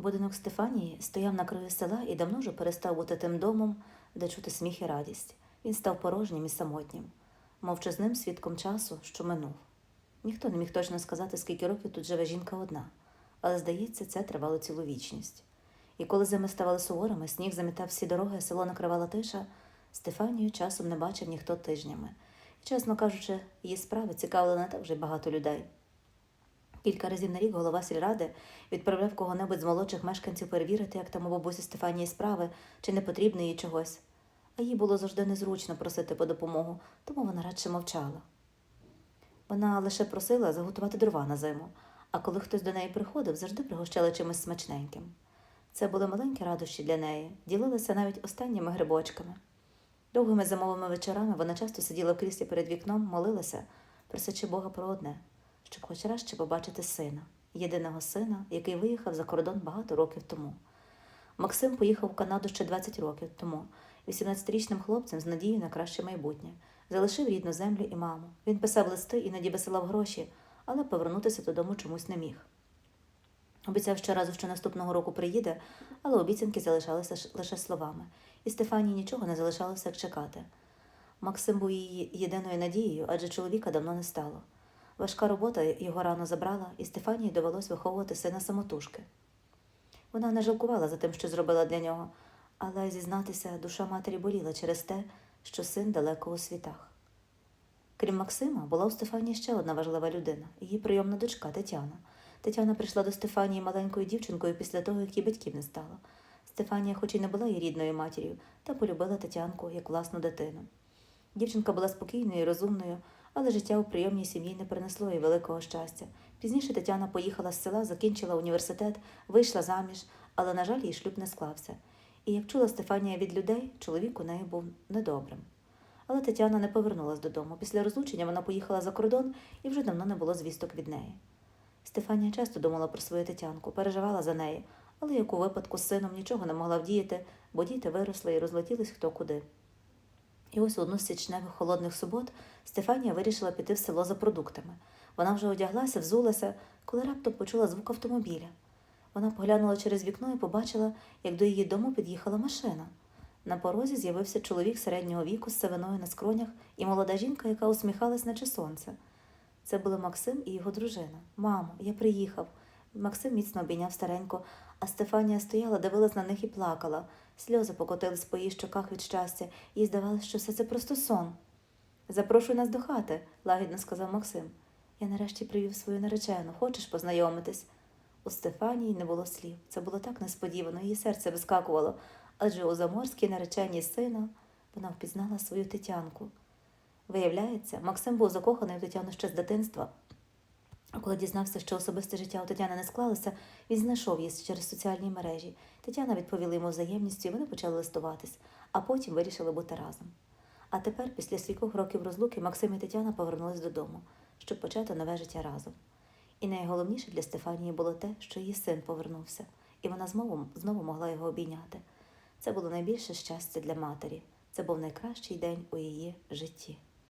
Будинок Стефанії стояв на краю села і давно вже перестав бути тим домом, де чути сміх і радість. Він став порожнім і самотнім, мовчазним свідком часу, що минув. Ніхто не міг точно сказати, скільки років тут живе жінка одна, але, здається, це тривало цілу вічність. І коли зими ставали суворими, сніг замітав всі дороги, село накривала тиша, Стефанію часом не бачив ніхто тижнями. І, чесно кажучи, її справи цікавили не так вже багато людей. Кілька разів на рік голова сільради відправляв кого-небудь з молодших мешканців перевірити, як там у бабусі Стефанії справи, чи не потрібно їй чогось. А їй було завжди незручно просити по допомогу, тому вона радше мовчала. Вона лише просила заготувати дрова на зиму, а коли хтось до неї приходив, завжди пригощали чимось смачненьким. Це були маленькі радощі для неї, ділилися навіть останніми грибочками. Довгими зимовими вечорами вона часто сиділа в кріслі перед вікном, молилася, просячи Бога про одне, щоб хоч раз ще побачити сина, єдиного сина, який виїхав за кордон багато років тому. Максим поїхав в Канаду ще 20 років тому, 18-річним хлопцем з надією на краще майбутнє, залишив рідну землю і маму. Він писав листи, іноді висилав гроші, але повернутися додому чомусь не міг. Обіцяв щоразу, що наступного року приїде, але обіцянки залишалися лише словами, і Стефанії нічого не залишалося, як чекати. Максим був її єдиною надією, адже чоловіка давно не стало. Важка робота його рано забрала, і Стефанії довелось виховувати сина самотужки. Вона не жалкувала за тим, що зробила для нього, але зізнатися, душа матері боліла через те, що син далеко у світах. Крім Максима, була у Стефанії ще одна важлива людина її прийомна дочка Тетяна. Тетяна прийшла до Стефанії маленькою дівчинкою після того, як її батьків не стало. Стефанія, хоч і не була її рідною матір'ю, та полюбила Тетянку як власну дитину. Дівчинка була спокійною і розумною, але життя у прийомній сім'ї не принесло їй великого щастя. Пізніше Тетяна поїхала з села, закінчила університет, вийшла заміж, але, на жаль, її шлюб не склався. І як чула Стефанія від людей, чоловік у неї був недобрим. Але Тетяна не повернулась додому. Після розлучення вона поїхала за кордон і вже давно не було звісток від неї. Стефанія часто думала про свою Тетянку, переживала за неї, але як у випадку з сином нічого не могла вдіяти, бо діти виросли і розлетілись хто куди. І ось одну з січневих холодних субот Стефанія вирішила піти в село за продуктами. Вона вже одяглася, взулася, коли раптом почула звук автомобіля. Вона поглянула через вікно і побачила, як до її дому під'їхала машина. На порозі з'явився чоловік середнього віку з сивиною на скронях і молода жінка, яка усміхалась, наче сонце. Це були Максим і його дружина. Мамо, я приїхав. Максим міцно обійняв старенько, а Стефанія стояла, дивилась на них і плакала. Сльози покотились по її щоках від щастя, їй здавалося, що все це просто сон. Запрошуй нас до хати, лагідно сказав Максим. Я нарешті привів свою наречену. Хочеш познайомитись? У Стефанії не було слів. Це було так несподівано, її серце вискакувало, адже у заморській нареченій сина вона впізнала свою Тетянку. Виявляється, Максим був закоханий в Тетяну ще з дитинства. Коли дізнався, що особисте життя у Тетяни не склалося, він знайшов її через соціальні мережі. Тетяна відповіла йому взаємністю, і вони почали листуватись, а потім вирішили бути разом. А тепер, після стількох років розлуки, Максим і Тетяна повернулись додому, щоб почати нове життя разом. І найголовніше для Стефанії було те, що її син повернувся, і вона знову, знову могла його обійняти. Це було найбільше щастя для матері. Це був найкращий день у її житті.